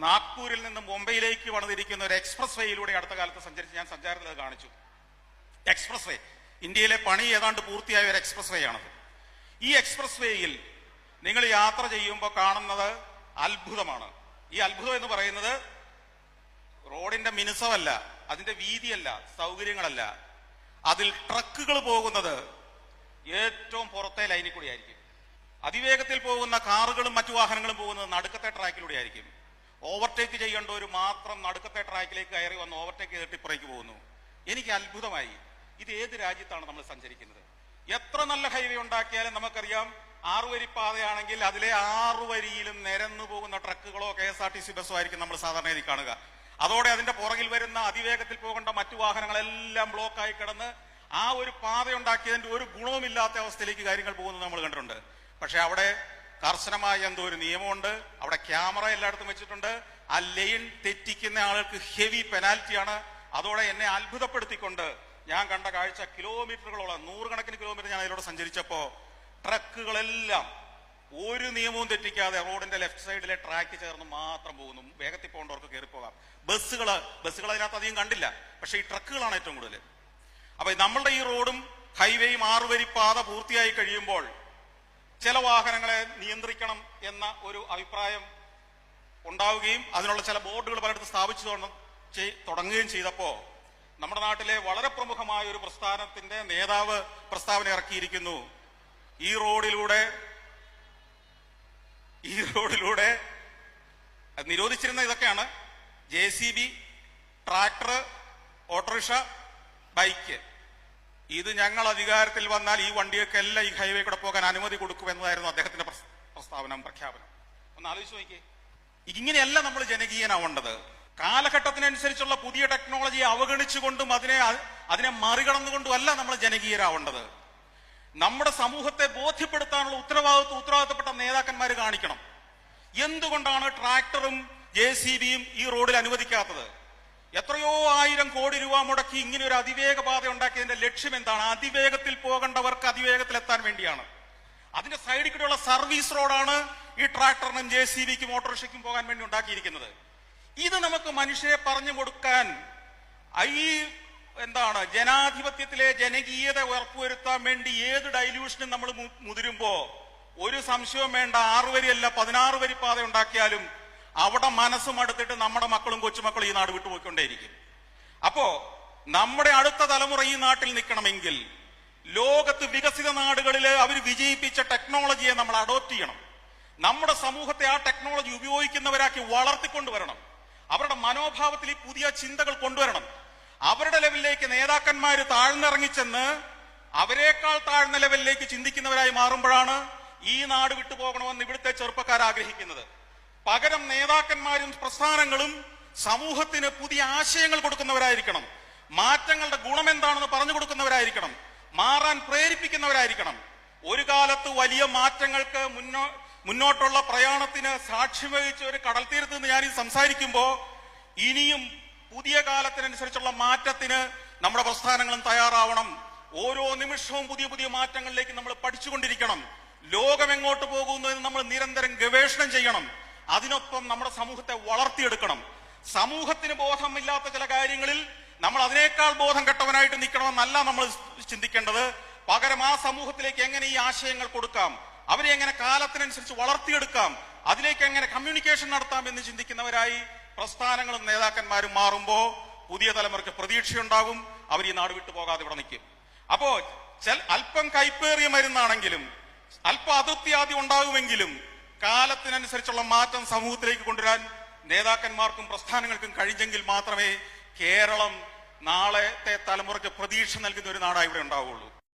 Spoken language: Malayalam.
നാഗ്പൂരിൽ നിന്ന് മുംബൈയിലേക്ക് വന്നിരിക്കുന്ന ഒരു എക്സ്പ്രസ് വേയിലൂടെ അടുത്ത കാലത്ത് സഞ്ചരിച്ച് ഞാൻ സഞ്ചാരത്തിൽ അത് കാണിച്ചു. എക്സ്പ്രസ് വേ ഇന്ത്യയിലെ പണി ഏതാണ്ട് പൂർത്തിയായ ഒരു എക്സ്പ്രസ് വേ ആണത് ഈ എക്സ്പ്രസ് വേയിൽ നിങ്ങൾ യാത്ര ചെയ്യുമ്പോൾ കാണുന്നത് അത്ഭുതമാണ്. ഈ അത്ഭുതം എന്ന് പറയുന്നത് റോഡിന്റെ മിനുസമല്ല അതിന്റെ വീതിയല്ല സൗകര്യങ്ങളല്ല. അതിൽ ട്രക്കുകൾ പോകുന്നത് ഏറ്റവും പുറത്തെ ലൈനിൽ കൂടി ആയിരിക്കും. അതിവേഗത്തിൽ പോകുന്ന കാറുകളും മറ്റു വാഹനങ്ങളും പോകുന്നത് നടുക്കത്തെ ട്രാക്കിലൂടെ ആയിരിക്കും. ഓവർടേക്ക് ചെയ്യേണ്ടവർ മാത്രം നടുക്കത്തെ ട്രാക്കിലേക്ക് കയറി വന്ന് ഓവർടേക്ക് ചെയ്തിട്ട് ഇപ്പുറേക്ക് പോകുന്നു. എനിക്ക് അത്ഭുതമായി. ഇത് ഏത് രാജ്യത്താണ് നമ്മൾ സഞ്ചരിക്കുന്നത്? എത്ര നല്ല ഹൈവേ ഉണ്ടാക്കിയാലും നമുക്കറിയാം ആറുവരി പാതയാണെങ്കിൽ അതിലെ ആറുവരിയിലും നിരന്നു പോകുന്ന ട്രക്കുകളോ K S R T C ബസ്സോ ആയിരിക്കും നമ്മൾ സാധാരണ ഇതിൽ കാണുക. അതോടെ അതിന്റെ പുറകിൽ വരുന്ന അതിവേഗത്തിൽ പോകേണ്ട മറ്റു വാഹനങ്ങളെല്ലാം ബ്ലോക്കായി കിടന്ന് ആ ഒരു പാത ഉണ്ടാക്കിയതിന്റെ ഒരു ഗുണവുമില്ലാത്ത അവസ്ഥയിലേക്ക് കാര്യങ്ങൾ പോകുന്നത് നമ്മൾ കണ്ടിട്ടുണ്ട്. പക്ഷെ അവിടെ കർശനമായ എന്തോ ഒരു നിയമമുണ്ട്. അവിടെ ക്യാമറ എല്ലായിടത്തും വെച്ചിട്ടുണ്ട്. ആ ലൈൻ തെറ്റിക്കുന്ന ആൾക്ക് ഹെവി പെനാൽറ്റിയാണ്. അതോടെ എന്നെ അത്ഭുതപ്പെടുത്തിക്കൊണ്ട് ഞാൻ കണ്ട കാഴ്ച കിലോമീറ്ററുകളോളം നൂറുകണക്കിന് കിലോമീറ്റർ ഞാൻ അതിലൂടെ സഞ്ചരിച്ചപ്പോ ട്രക്കുകളെല്ലാം ഒരു നിയമവും തെറ്റിക്കാതെ റോഡിന്റെ ലെഫ്റ്റ് സൈഡിലെ ട്രാക്ക് ചേർന്ന് മാത്രം പോകുന്നു. വേഗത്തിൽ പോകേണ്ടവർക്ക് കയറി പോകാം ബസ്സുകൾ ബസ്സുകൾ അതിനകത്ത് അധികം കണ്ടില്ല. പക്ഷെ ഈ ട്രക്കുകളാണ് ഏറ്റവും കൂടുതൽ അപ്പൊ നമ്മളുടെ ഈ റോഡും ഹൈവേയും ആറുവരി പാത പൂർത്തിയായി കഴിയുമ്പോൾ ചില വാഹനങ്ങളെ നിയന്ത്രിക്കണം എന്ന ഒരു അഭിപ്രായം ഉണ്ടാവുകയും അതിനുള്ള ചില ബോർഡുകൾ പലയിടത്ത് സ്ഥാപിച്ചു തുടങ്ങുകയും ചെയ്തപ്പോൾ നമ്മുടെ നാട്ടിലെ വളരെ പ്രമുഖമായ ഒരു പ്രസ്ഥാനത്തിന്റെ നേതാവ് പ്രസ്താവന ഇറക്കിയിരിക്കുന്നു. ഈ റോഡിലൂടെ ഈ റോഡിലൂടെ നിരോധിച്ചിരുന്ന ഇതൊക്കെയാണ് ജെ ട്രാക്ടർ ഓട്ടോറിക്ഷ ബൈക്ക്. ഇത് ഞങ്ങൾ അധികാരത്തിൽ വന്നാൽ ഈ വണ്ടിയൊക്കെ എല്ലാം ഈ ഹൈവേ കൂടെ പോകാൻ അനുമതി കൊടുക്കുമെന്നതായിരുന്നു അദ്ദേഹത്തിന്റെ പ്രസ്- പ്രസ്താവന പ്രഖ്യാപനം. ഒന്ന് ആലോചിച്ച് നോക്കിയേ. ഇങ്ങനെയല്ല നമ്മൾ ജനകീയനാവേണ്ടത്. കാലഘട്ടത്തിനനുസരിച്ചുള്ള പുതിയ ടെക്നോളജിയെ അവഗണിച്ചുകൊണ്ടും അതിനെ അതിനെ മറികടന്നുകൊണ്ടും അല്ല നമ്മൾ ജനകീയരാവേണ്ടത്. നമ്മുടെ സമൂഹത്തെ ബോധ്യപ്പെടുത്താനുള്ള ഉത്തരവാദിത്വം ഉത്തരവാദിത്തപ്പെട്ട നേതാക്കന്മാർ കാണിക്കണം. എന്തുകൊണ്ടാണ് ട്രാക്ടറും ജെ ഈ റോഡിൽ അനുവദിക്കാത്തത്? എത്രയോ ആയിരം കോടി രൂപ മുടക്കി ഇങ്ങനെ ഒരു അതിവേഗ പാത ഉണ്ടാക്കിയതിന്റെ ലക്ഷ്യം എന്താണ്? അതിവേഗത്തിൽ പോകേണ്ടവർക്ക് അതിവേഗത്തിൽ എത്താൻ വേണ്ടിയാണ്. അതിന്റെ സൈഡിൽ കൂടെയുള്ള സർവീസ് റോഡാണ് ഈ ട്രാക്ടറിനും ജെ സി ബിക്കും ഓട്ടോറിക്ഷയ്ക്കും പോകാൻ വേണ്ടി ഉണ്ടാക്കിയിരിക്കുന്നത്. ഇത് നമുക്ക് മനുഷ്യരെ പറഞ്ഞു കൊടുക്കാൻ ഈ എന്താണ് ജനാധിപത്യത്തിലെ ജനകീയത ഉറപ്പുവരുത്താൻ വേണ്ടി ഏത് ഡൈല്യൂഷനും നമ്മൾ മുതിരുമ്പോ ഒരു സംശയവും വേണ്ട ആറ് വരിയല്ല പതിനാറ് വരി പാത ഉണ്ടാക്കിയാലും അവിടെ മനസ്സും അടുത്തിട്ട് നമ്മുടെ മക്കളും കൊച്ചുമക്കളും ഈ നാട് വിട്ടുപോയിക്കൊണ്ടേയിരിക്കും. അപ്പോ നമ്മുടെ അടുത്ത തലമുറ ഈ നാട്ടിൽ നിൽക്കണമെങ്കിൽ ലോകത്ത് വികസിത നാടുകളിൽ അവർ വിജയിപ്പിച്ച ടെക്നോളജിയെ നമ്മൾ അഡോപ്റ്റ് ചെയ്യണം. നമ്മുടെ സമൂഹത്തെ ആ ടെക്നോളജി ഉപയോഗിക്കുന്നവരാക്കി വളർത്തിക്കൊണ്ടുവരണം. അവരുടെ മനോഭാവത്തിൽ ഈ പുതിയ ചിന്തകൾ കൊണ്ടുവരണം. അവരുടെ ലെവലിലേക്ക് നേതാക്കന്മാർ താഴ്ന്നിറങ്ങിച്ചെന്ന് അവരെക്കാൾ താഴ്ന്ന ലെവലിലേക്ക് ചിന്തിക്കുന്നവരായി മാറുമ്പോഴാണ് ഈ നാട് വിട്ടുപോകണമെന്ന് ഇവിടുത്തെ ചെറുപ്പക്കാർ ആഗ്രഹിക്കുന്നത്. പകരം നേതാക്കന്മാരും പ്രസ്ഥാനങ്ങളും സമൂഹത്തിന് പുതിയ ആശയങ്ങൾ കൊടുക്കുന്നവരായിരിക്കണം. മാറ്റങ്ങളുടെ ഗുണം എന്താണെന്ന് പറഞ്ഞു കൊടുക്കുന്നവരായിരിക്കണം. മാറാൻ പ്രേരിപ്പിക്കുന്നവരായിരിക്കണം. ഒരു കാലത്ത് വലിയ മാറ്റങ്ങൾക്ക് മുന്നോ മുന്നോട്ടുള്ള പ്രയാണത്തിന് സാക്ഷ്യം വഹിച്ച ഒരു കടൽ തീരത്ത് നിന്ന് ഞാൻ സംസാരിക്കുമ്പോൾ സംസാരിക്കുമ്പോ ഇനിയും പുതിയ കാലത്തിനനുസരിച്ചുള്ള മാറ്റത്തിന് നമ്മുടെ പ്രസ്ഥാനങ്ങളും തയ്യാറാവണം. ഓരോ നിമിഷവും പുതിയ പുതിയ മാറ്റങ്ങളിലേക്ക് നമ്മൾ പഠിച്ചുകൊണ്ടിരിക്കണം. ലോകം എങ്ങോട്ട് പോകുന്നു എന്ന് നമ്മൾ നിരന്തരം ഗവേഷണം ചെയ്യണം. അതിനൊപ്പം നമ്മുടെ സമൂഹത്തെ വളർത്തിയെടുക്കണം. സമൂഹത്തിന് ബോധമില്ലാത്ത ചില കാര്യങ്ങളിൽ നമ്മൾ അതിനേക്കാൾ ബോധം കെട്ടവനായിട്ട് നിൽക്കണമെന്നല്ല നമ്മൾ ചിന്തിക്കേണ്ടത്. പകരം ആ സമൂഹത്തിലേക്ക് എങ്ങനെ ഈ ആശയങ്ങൾ കൊടുക്കാം? അവരെ എങ്ങനെ കാലത്തിനനുസരിച്ച് വളർത്തിയെടുക്കാം? അതിലേക്ക് എങ്ങനെ കമ്മ്യൂണിക്കേഷൻ നടത്താം എന്ന് ചിന്തിക്കുന്നവരായി പ്രസ്ഥാനങ്ങളും നേതാക്കന്മാരും മാറുമ്പോൾ പുതിയ തലമുറയ്ക്ക് പ്രതീക്ഷയുണ്ടാകും. അവർ ഈ നാട് വിട്ടു പോകാതെ ഇവിടെ നിൽക്കും. അപ്പോ അല്പം കൈപ്പേറിയ മരുന്നാണെങ്കിലും അല്പം ആദ്യം ഉണ്ടാകുമെങ്കിലും കാലത്തിനനുസരിച്ചുള്ള മാറ്റം സമൂഹത്തിലേക്ക് കൊണ്ടുവരാൻ നേതാക്കന്മാർക്കും പ്രസ്ഥാനങ്ങൾക്കും കഴിഞ്ഞെങ്കിൽ മാത്രമേ കേരളം നാളത്തെ തലമുറയ്ക്ക് പ്രതീക്ഷ നൽകുന്ന ഒരു നാടായി ഇവിടെ ഉണ്ടാവുകയുള്ളൂ.